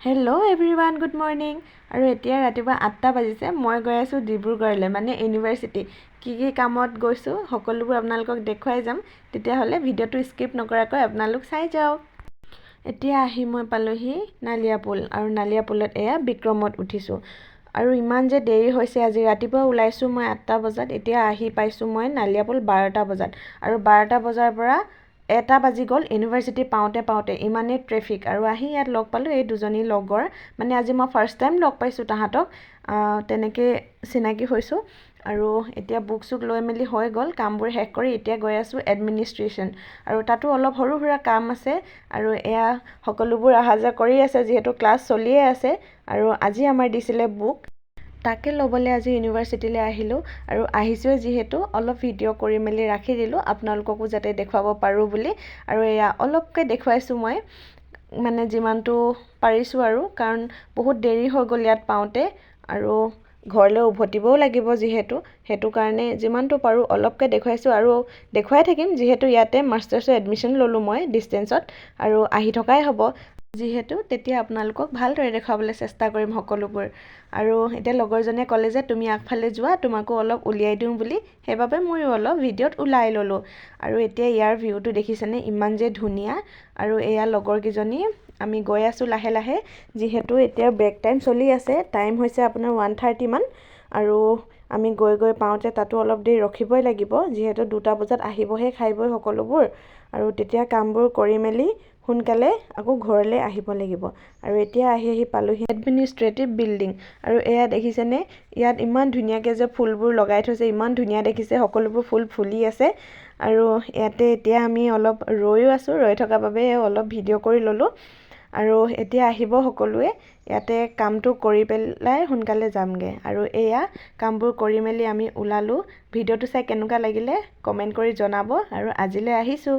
Hello everyone good morning আৰু এতিয়া ৰাতিপুৱা আঠটা বাজিছে। মই গৈ আছোঁ ডিব্ৰুগড়লৈ মানে ইউনিভাৰ্চিটি কি কি কামত গৈছোঁ সকলোবোৰ আপোনালোকক দেখুৱাই যাম। তেতিয়াহ'লে ভিডিঅ'টো স্কিপ নকৰাকৈ আপোনালোক চাই যাওক। এতিয়া আহি মই পালোঁহি নালিয়াপুল আৰু নালিয়াপুলত এয়া বিক্ৰমত উঠিছোঁ। আৰু ইমান যে দেৰি হৈছে আজি ৰাতিপুৱা ওলাইছোঁ মই আঠটা বজাত এতিয়া আহি পাইছোঁ মই নালিয়াপুল বাৰটা বজাত। আৰু বাৰটা বজাৰ পৰা এটা বাজি গ'ল ইউনিভাৰ্চিটি পাওঁতে পাওঁতে ইমানেই ট্ৰেফিক আৰু আহি ইয়াত লগ পালোঁ এই দুজনী লগৰ। মানে আজি মই ফাৰ্ষ্ট টাইম লগ পাইছোঁ তাহাঁতক। তেনেকৈ চিনাকি হৈছোঁ। আৰু এতিয়া বুক চুক লৈ মেলি হৈ গ'ল কামবোৰ শেষ কৰি এতিয়া গৈ আছোঁ এডমিনিষ্ট্ৰেশ্যন আৰু তাতো অলপ সৰু সুৰা কাম আছে আৰু এয়া সকলোবোৰ অহা যোৱা কৰি আছে যিহেতু ক্লাছ চলিয়ে আছে। আৰু আজি আমাৰ দিছিলে বুক তাকে ল'বলৈ আজি ইউনিভাৰ্চিটিলৈ আহিলোঁ আৰু আহিছোঁৱে যিহেতু অলপ ভিডিঅ' কৰি মেলি ৰাখি দিলোঁ আপোনালোককো যাতে দেখুৱাব পাৰোঁ বুলি। আৰু এয়া অলপকৈ দেখুৱাইছোঁ মই মানে যিমানটো পাৰিছোঁ আৰু কাৰণ বহুত দেৰি হৈ গ'ল ইয়াত পাওঁতে আৰু ঘৰলৈ উভতিবও লাগিব যিহেতু। সেইটো কাৰণে যিমানটো পাৰোঁ অলপকৈ দেখুৱাইছোঁ আৰু দেখুৱাই থাকিম যিহেতু ইয়াতে মাষ্টাৰ্ছৰ এডমিশ্যন ল'লোঁ মই ডিষ্টেঞ্চত আৰু আহি থকাই হ'ব। যিহেতু তেতিয়া আপোনালোকক ভালদৰে দেখুৱাবলৈ চেষ্টা কৰিম সকলোবোৰ। আৰু এতিয়া লগৰজনীয়ে ক'লে যে তুমি আগফালে যোৱা তোমাকো অলপ উলিয়াই দিওঁ বুলি। সেইবাবে ময়ো অলপ ভিডিঅ'ত ওলাই ল'লোঁ। আৰু এতিয়া ইয়াৰ ভিউটো দেখিছেনে? ইমান যে ধুনীয়া। আৰু এয়া লগৰকেইজনী আমি গৈ আছোঁ লাহে লাহে। যিহেতু এতিয়া ব্ৰেক টাইম চলি আছে টাইম হৈছে আপোনাৰ ওৱান থাৰ্টিমান আৰু আমি গৈ গৈ পাওঁতে তাতো অলপ দেৰি ৰখিবই লাগিব। যিহেতু দুটা বজাত আহিবহে খাই বৈ সকলোবোৰ। আৰু তেতিয়া কামবোৰ কৰি মেলি সোনকালে আকৌ ঘৰলৈ আহিব লাগিব। আৰু এতিয়া আহি আহি পালোঁহি। এডমিনিষ্ট্ৰেটিভ বিল্ডিং আৰু এয়া দেখিছেনে? ইয়াত ইমান ধুনীয়াকৈ যে ফুলবোৰ লগাই থৈছে ইমান ধুনীয়া দেখিছে সকলোবোৰ ফুল ফুলি আছে। আৰু ইয়াতে এতিয়া আমি অলপ ৰৈও আছোঁ ৰৈ থকা বাবে অলপ ভিডিঅ' কৰি ল'লোঁ। আৰু এতিয়া আহিব সকলোৱে। ইয়াতে কামটো কৰি পেলাই সোনকালে যামগৈ। আৰু এয়া কামবোৰ কৰি মেলি আমি ওলালোঁ। ভিডিঅ'টো চাই কেনেকুৱা লাগিলে কমেণ্ট কৰি জনাব। আৰু আজিলৈ আহিছোঁ।